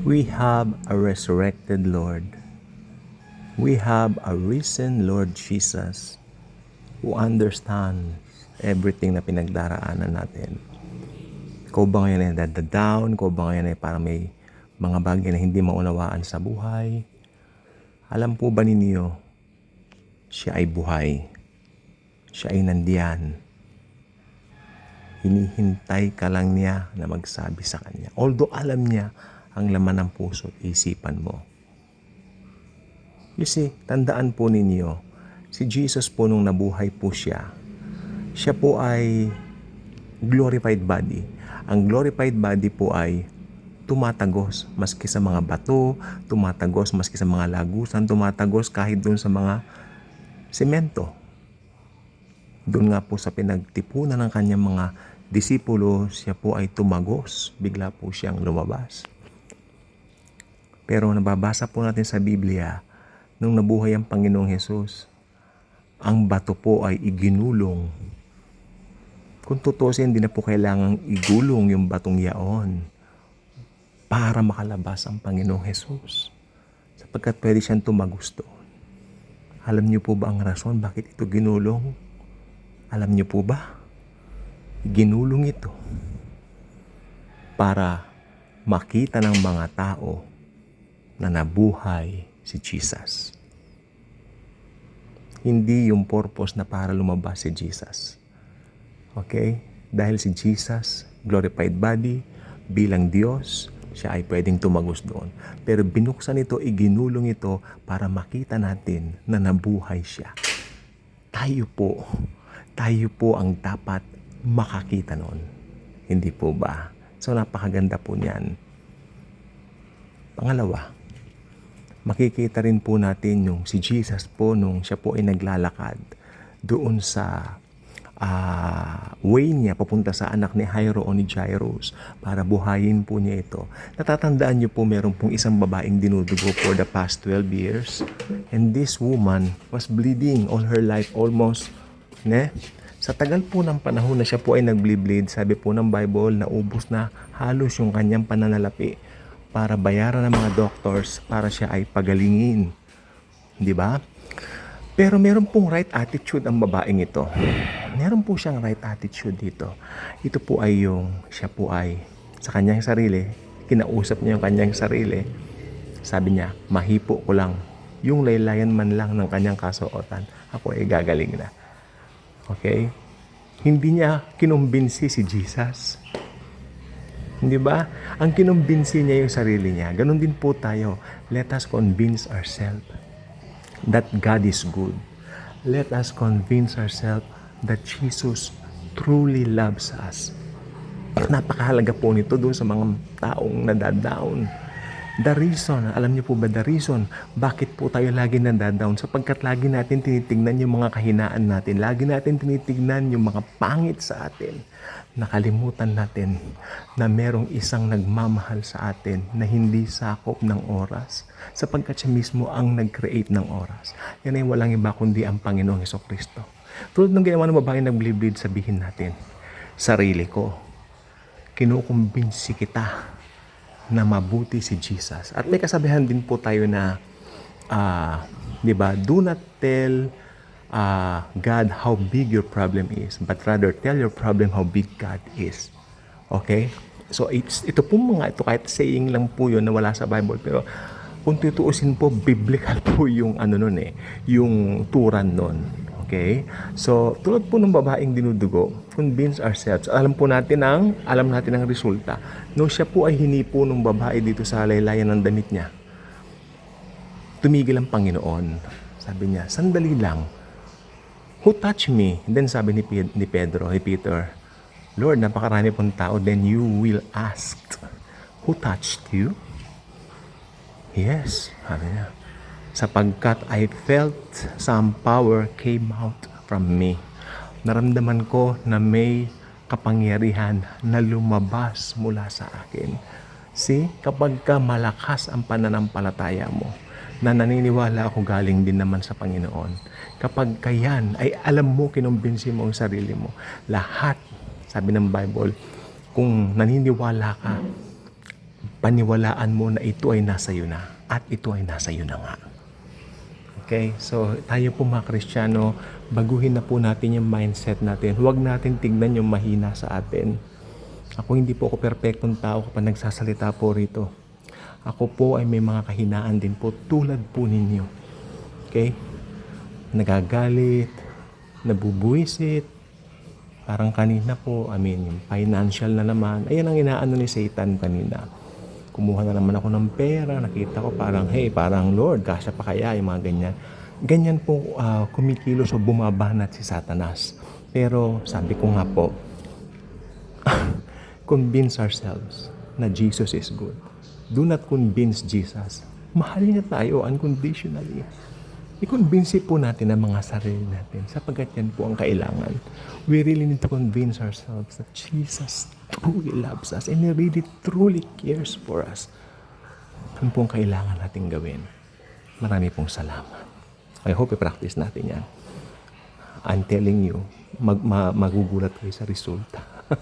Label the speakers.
Speaker 1: We have a resurrected Lord. We have a risen Lord Jesus who understands everything na pinagdaraanan natin. Ikaw ba ngayon ay down? Ikaw ba ngayon ay parang may mga bagay na hindi maunawaan sa buhay? Alam po ba ninyo, siya ay buhay. Siya ay nandiyan. Hinihintay ka lang niya na magsabi sa kanya. Although alam niya ang laman ng puso isipan mo. You see, tandaan po ninyo, si Jesus po nung nabuhay po siya, siya po ay glorified body. Ang glorified body po ay tumatagos maski sa mga bato, tumatagos maski sa mga lagusan, tumatagos kahit doon sa mga semento. Doon nga po sa pinagtipunan ng kanyang mga disipulo, siya po ay tumagos. Bigla po siyang lumabas. Pero nababasa po natin sa Biblia, nung nabuhay ang Panginoong Hesus, ang bato po ay iginulong. Kung tutusin, hindi na po kailangang igulong yung batong yaon para makalabas ang Panginoong Hesus. Sapagkat pwede siyang tumagos doon. Alam niyo po ba ang rason bakit ito ginulong? Alam niyo po ba? Ginulong ito para makita ng mga tao na nabuhay si Jesus. Hindi yung purpose na para lumabas si Jesus. Okay? Dahil si Jesus, glorified body, bilang Diyos, siya ay pwedeng tumagos doon. Pero binuksan ito, iginulong ito para makita natin na nabuhay siya. Tayo po, tayo po ang dapat makakita noon. Hindi po ba? So napakaganda po niyan. Pangalawa, makikita rin po natin yung si Jesus po nung siya po ay naglalakad doon sa ah, way niya papunta sa anak ni Jairo o ni Jairus para buhayin po niya ito. Natatandaan niyo po meron pong isang babaeng dinudugo for the past 12 years and this woman was bleeding all her life almost ne? Sa tagal po ng panahon na siya po ay nagble-bleed, sabi po ng Bible na ubos na halos yung kanyang pananalapi para bayaran ng mga doctors para siya ay pagalingin. Di ba? Pero meron pong right attitude ang babaeng ito. Meron po siyang right attitude dito. Ito po ay yung siya po ay sa kanyang sarili, kinausap niya yung kanyang sarili. Sabi niya, mahipo ko lang. Yung laylayan man lang ng kanyang kasuotan, ako ay gagaling na. Okay? Hindi niya kinumbinsi si Jesus. Hindi ba? Ang kinumbinsi niya yung sarili niya. Ganon din po tayo. Let us convince ourselves that God is good. Let us convince ourselves that Jesus truly loves us. Napakahalaga po nito doon sa mga taong nadadown. The reason, alam niyo po ba the reason bakit po tayo lagi nadadown? Sapagkat lagi natin tinitingnan yung mga kahinaan natin. Lagi natin tinitingnan yung mga pangit sa atin. Nakalimutan natin na merong isang nagmamahal sa atin na hindi sakop ng oras. Sapagkat siya mismo ang nag-create ng oras. Yan ay walang iba kundi ang Panginoong Heso Kristo. Tulad ng ginawa ng babae nag-bleed, sabihin natin, sarili ko, kinukumbinsi kita na mabuti si Jesus. At may kasabihan din po tayo na, ah, di ba, do not tell ah, God how big your problem is, but rather tell your problem how big God is. Okay? So, it's, ito po mga, ito kahit saying lang po yun na wala sa Bible, pero kung tutuusin po, biblical po yung ano nun eh, yung turan nun. Okay? So, tulad po ng babaeng dinudugo, convince ourselves. Alam po natin ang, alam natin ang resulta. Nung siya po ay hinipo ng babae dito sa laylayan ng damit niya, tumigil ang Panginoon. Sabi niya, sandali lang. Who touched me? Then sabi ni, ni Pedro, ni Peter, Lord, napakarami pong tao. Then you will ask, who touched you? Yes, sabi niya. Sapagkat I felt some power came out from me. Naramdaman ko na may kapangyarihan na lumabas mula sa akin. See, kapag ka malakas ang pananampalataya mo, na naniniwala ako galing din naman sa Panginoon. Kapag kayan ay alam mo, kinumbinsi mo ang sarili mo, lahat, sabi ng Bible, kung naniniwala ka, paniwalaan mo na ito ay nasa iyo na at ito ay nasa iyo na nga. Okay? So, tayo po mga Kristiyano, baguhin na po natin yung mindset natin. Huwag natin tignan yung mahina sa atin. Ako hindi po ako perpektong tao kapag nagsasalita po rito. Ako po ay may mga kahinaan din po tulad po ninyo. Okay? Nagagalit, nabubuisit, parang kanina po, I mean, yung financial na naman. Ayan ang inaano ni Satan kanina. Kumuha na naman ako ng pera, nakita ko parang, hey, parang Lord, kasya pa kaya yung mga ganyan. Ganyan po ah, kumikilos o bumabanat si Satanas. Pero sabi ko nga po, convince ourselves na Jesus is good. Do not convince Jesus. Mahal niya tayo unconditionally. I-convince po natin ang mga sarili natin sapagkat yan po ang kailangan. We really need to convince ourselves that Jesus truly loves us and He really truly cares for us. Ano po ang kailangan natin gawin? Marami pong salamat. I hope i-practice natin yan. I'm telling you, mag, ma- magugulat kayo sa resulta.